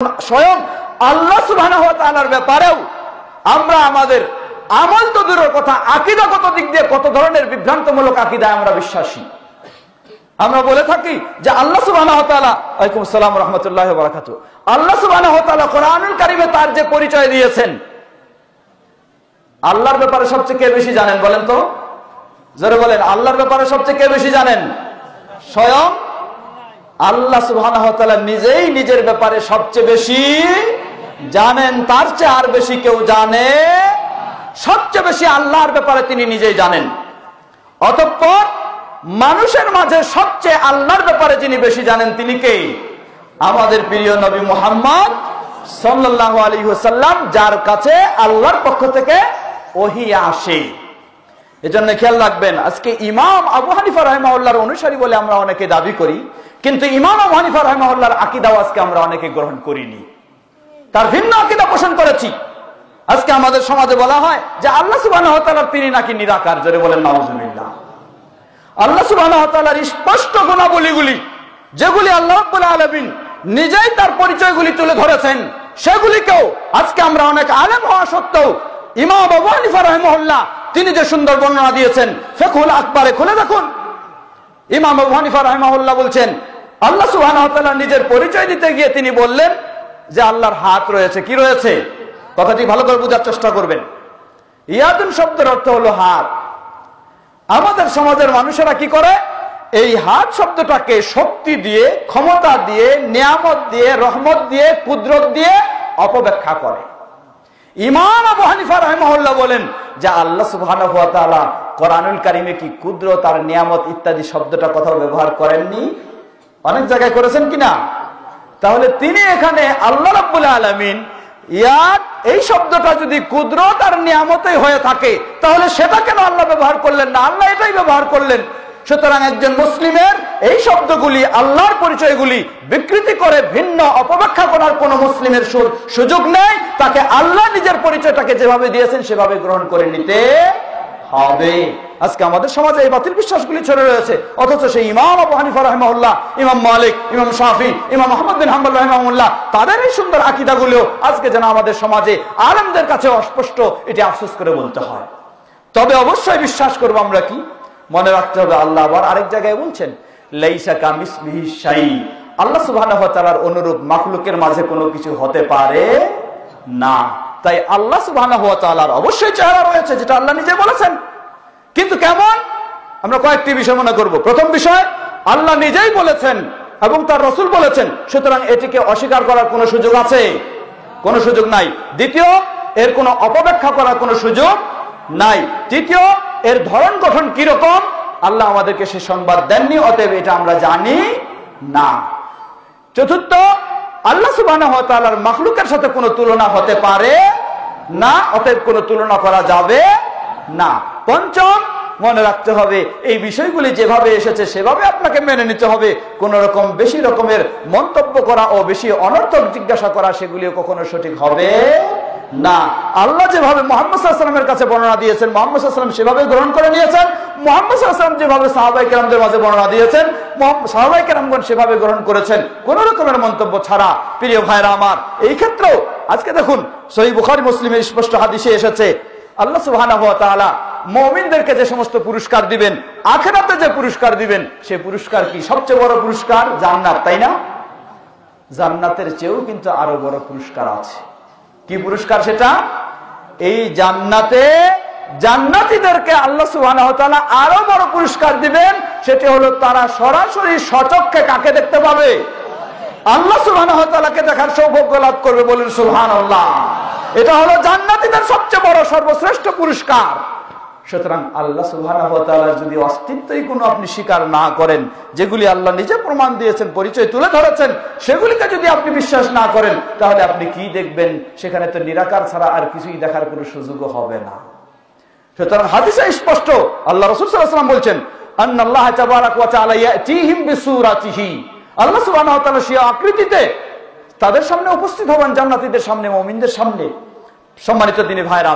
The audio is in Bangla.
স্বয়ং আল্লাহ তাআলার ব্যাপারেও আমরা আমাদের আমল তো দূরের কথা, আকিদাগত দিক দিয়ে কত ধরনের বিভ্রান্তমূলক আকিদায় আমরা বিশ্বাসী। আমরা বলে থাকি যে আল্লাহ আসসালাম ওয়া রাহমাতুল্লাহি ওয়া বারাকাতুহু। আল্লাহ তাআলা কোরআনুল কারীমে তার যে পরিচয় দিয়েছেন, আল্লাহর ব্যাপারে সবচেয়ে কে বেশি জানেন বলেন তো? যারা বলেন, আল্লাহর ব্যাপারে সবচেয়ে কে বেশি জানেন? স্বয়ং আল্লাহ ওয়া নিজেই নিজের ব্যাপারে সবচেয়ে বেশি জানেন, তার চেয়ে আর বেশি কেউ জানে। সবচেয়ে বেশি আল্লাহর ব্যাপারে তিনি নিজেই জানেন। অতঃপর মানুষের মাঝে সবচেয়ে আল্লাহর ব্যাপারে যিনি বেশি জানেন, তিনি কে? আমাদের প্রিয় নবী মুহাম্মদ সাল্লাল্লাহু আলাইহি ওয়াসাল্লাম, যার কাছে আল্লাহর পক্ষ থেকে ওহি আসে। এজন্য খেয়াল রাখবেন, আজকে ইমাম আবু হানিফা রহমাউল্লাহর অনুসারী বলে আমরা অনেকে দাবি করি কিন্তু ইমাম হানিফা রহমাউল্লাহর আকিদাও আজকে আমরা অনেকে গ্রহণ করিনি। তার ভিন্ন আকিদা পোষণ করেছি। আজকে আমাদের সমাজে বলা হয় যে আল্লাহ তাআলা তিনি নাকি নিরাকার, জোরে বলেন, নাউজুবিল্লাহ। আল্লাহ তাআলার স্পষ্ট গুণাবলীগুলি, যেগুলি আল্লাহ আলামিন নিজেই তার পরিচয়গুলি তুলে ধরেছেন, সেগুলিকেও আজকে আমরা অনেক আলেম হওয়া সত্ত্বেও ইমাম আবু হানিফা রাহিমাহুল্লাহ তিনি যে সুন্দর বর্ণনা দিয়েছেন ফেকুল আকবারে খুলে দেখুন। ইমাম আবু হানিফা রাহিমাহুল্লাহ বলছেন আল্লাহ সুবহানাহু নিজের পরিচয় দিতে গিয়ে তিনি বললেন যে আল্লাহর হাত রয়েছে। কি রয়েছে? কথাটি ভালো করে বোঝার চেষ্টা করবেন। ইয়াদুন শব্দের অর্থ হলো হাত। আমাদের সমাজের মানুষেরা কি করে? এই হাত শব্দটাকে শক্তি দিয়ে, ক্ষমতা দিয়ে, নিয়ামত দিয়ে, রহমত দিয়ে, কুদরত দিয়ে অপব্যাখ্যা করে। ইমাম আবু হানিফা রহমহল্লা বলেন যে আল্লাহ তাআলা কোরআনুল কারিমে কি কুদরত আর নিয়ামত ইত্যাদি শব্দটা কোথাও ব্যবহার করেননি? অনেক জায়গায় করেছেন কিনা? তাহলে তিনি এখানে আল্লাহ রাব্বুল আলামিন, ইয়াদ, এই শব্দটা যদি কুদরত আর নিয়ামতই হয়ে থাকে, তাহলে সেটা কেন আল্লাহ ব্যবহার করলেন না? আল্লাহ এটাই ব্যবহার করলেন। সুতরাং একজন মুসলিমের এই শব্দগুলি, আল্লাহর পরিচয়গুলি বিকৃতি করে, ভিন্ন অপব্যাখ্যা করার কোন মুসলিমের সু- সুযোগ নেই। তাকে আল্লাহ নিজের পরিচয়টাকে যেভাবে দিয়েছেন, সেভাবে গ্রহণ করে নিতে হবে। আজকে আমাদের সমাজে এই বাতিল বিশ্বাসগুলি ছড়ে রয়েছে। অথচ সেই ইমাম আবু হানিফা রহমাউল্লাহ ইমাম মালিক, ইমাম শাফি, ইমাম মোহাম্মদ বিন হাম্বল রহমাউল্লাহ তাদের এই সুন্দর আকিদাগুলো আজকে যেন আমাদের সমাজে আলমদের কাছে অস্পষ্ট, এটি আফসোস করে বলতে হয়। তবে অবশ্যই বিশ্বাস করব আমরা কি? মনে রাখতে হবে, আল্লাহ আবার আরেক জায়গায় বলছেন, লাইসা কামিসবিহি শাই। আল্লাহ তাআলার অনুরূপ মাখলুকের মাঝে কোনো কিছু হতে পারে না। তাই আল্লাহ তাআলার অবশ্যই চেহারা রয়েছে, যেটা আল্লাহ নিজে বলেছেন। কিন্তু কেমন? আমরা কয়েকটি বিষয় মনে করব। প্রথম বিষয়, আল্লাহ নিজেই বলেছেন এবং তার রসুল বলেছেন, সুতরাং এটিকে অস্বীকার করার কোনো সুযোগ আছে? কোনো সুযোগ নাই। দ্বিতীয়, এর কোনো অপব্যাখ্যা করার কোনো সুযোগ নাই। তৃতীয়, এর ধরন গঠন কীরকম? আল্লাহ আমাদেরকে সে সংবাদ দেননি, অতএব এটা আমরা জানি না। চতুর্থ, আল্লাহ তাআলার মাখলুকের সাথে কোনো তুলনা হতে পারে না, অতএব কোনো তুলনা করা যাবে না। পঞ্চম, মনে রাখতে হবে, এই বিষয়গুলি যেভাবে এসেছে সেভাবে আপনাকে মেনে নিতে হবে। কোন রকম বেশি রকমের মন্তব্য করা ও বেশি অনর্থক জিজ্ঞাসা করা, সেগুলিও কখনো সঠিক হবে না, আল্লাহ যেভাবে মোহাম্মদ কাছে বর্ণনা দিয়েছেন, মোহাম্মদ সেভাবে গ্রহণ করে নিয়েছেন, মোহাম্মদ যেভাবে সাহাবাই কেরামদের মাঝে বর্ণনা দিয়েছেন সাহাবাই কেরামগণ সেভাবে গ্রহণ করেছেন। কোন রকমের মন্তব্য ছাড়া, প্রিয় ভাইরা আমার, এই ক্ষেত্রেও আজকে দেখুন, সহি বুখারি মুসলিমের স্পষ্ট হাদিসে এসেছে, আল্লাহ তাআলা মুমিনদেরকে যে সমস্ত পুরস্কার দিবেন, আখেরাতে যে পুরস্কার দিবেন, সে পুরস্কার কি সবচেয়ে বড় পুরস্কার? জান্নাত, তাই না? জান্নাতের চেয়েও কিন্তু আরও বড় পুরস্কার আছে। কি পুরস্কার সেটা? এই জান্নাতে জান্নাতিদেরকে আল্লাহ সুবাহ আরও বড় পুরস্কার দিবেন, সেটি হলো তারা সরাসরি সচক্ষে কাকে দেখতে পাবে? আল্লাহ ওয়া দেখার সৌভাগ্য লাভ করবে বলুন সুহান এটা হলো জান্নাতিদের সবচেয়ে বড় সর্বশ্রেষ্ঠ পুরস্কার। সুতরাং আল্লাহ তাআলার যদি অস্তিত্বই কোনো আপনি স্বীকার না করেন, যেগুলি আল্লাহ নিজে প্রমাণ দিয়েছেন, পরিচয় তুলে ধরেছেন, সেগুলিকে যদি আপনি বিশ্বাস না করেন, তাহলে আপনি কি দেখবেন? সেখানে তো নিরাকার ছাড়া আর কিছুই দেখার কোনো সুযোগও হবে না। সুতরাং হাদিসে স্পষ্ট, আল্লাহ রসুল সাল্লাল্লাহু বলছেন তাদের সামনে উপস্থিত হবেন জান্নাতীদের সামনে, মুমিনদের সামনে। সম্মানিত দিনী ভাইরা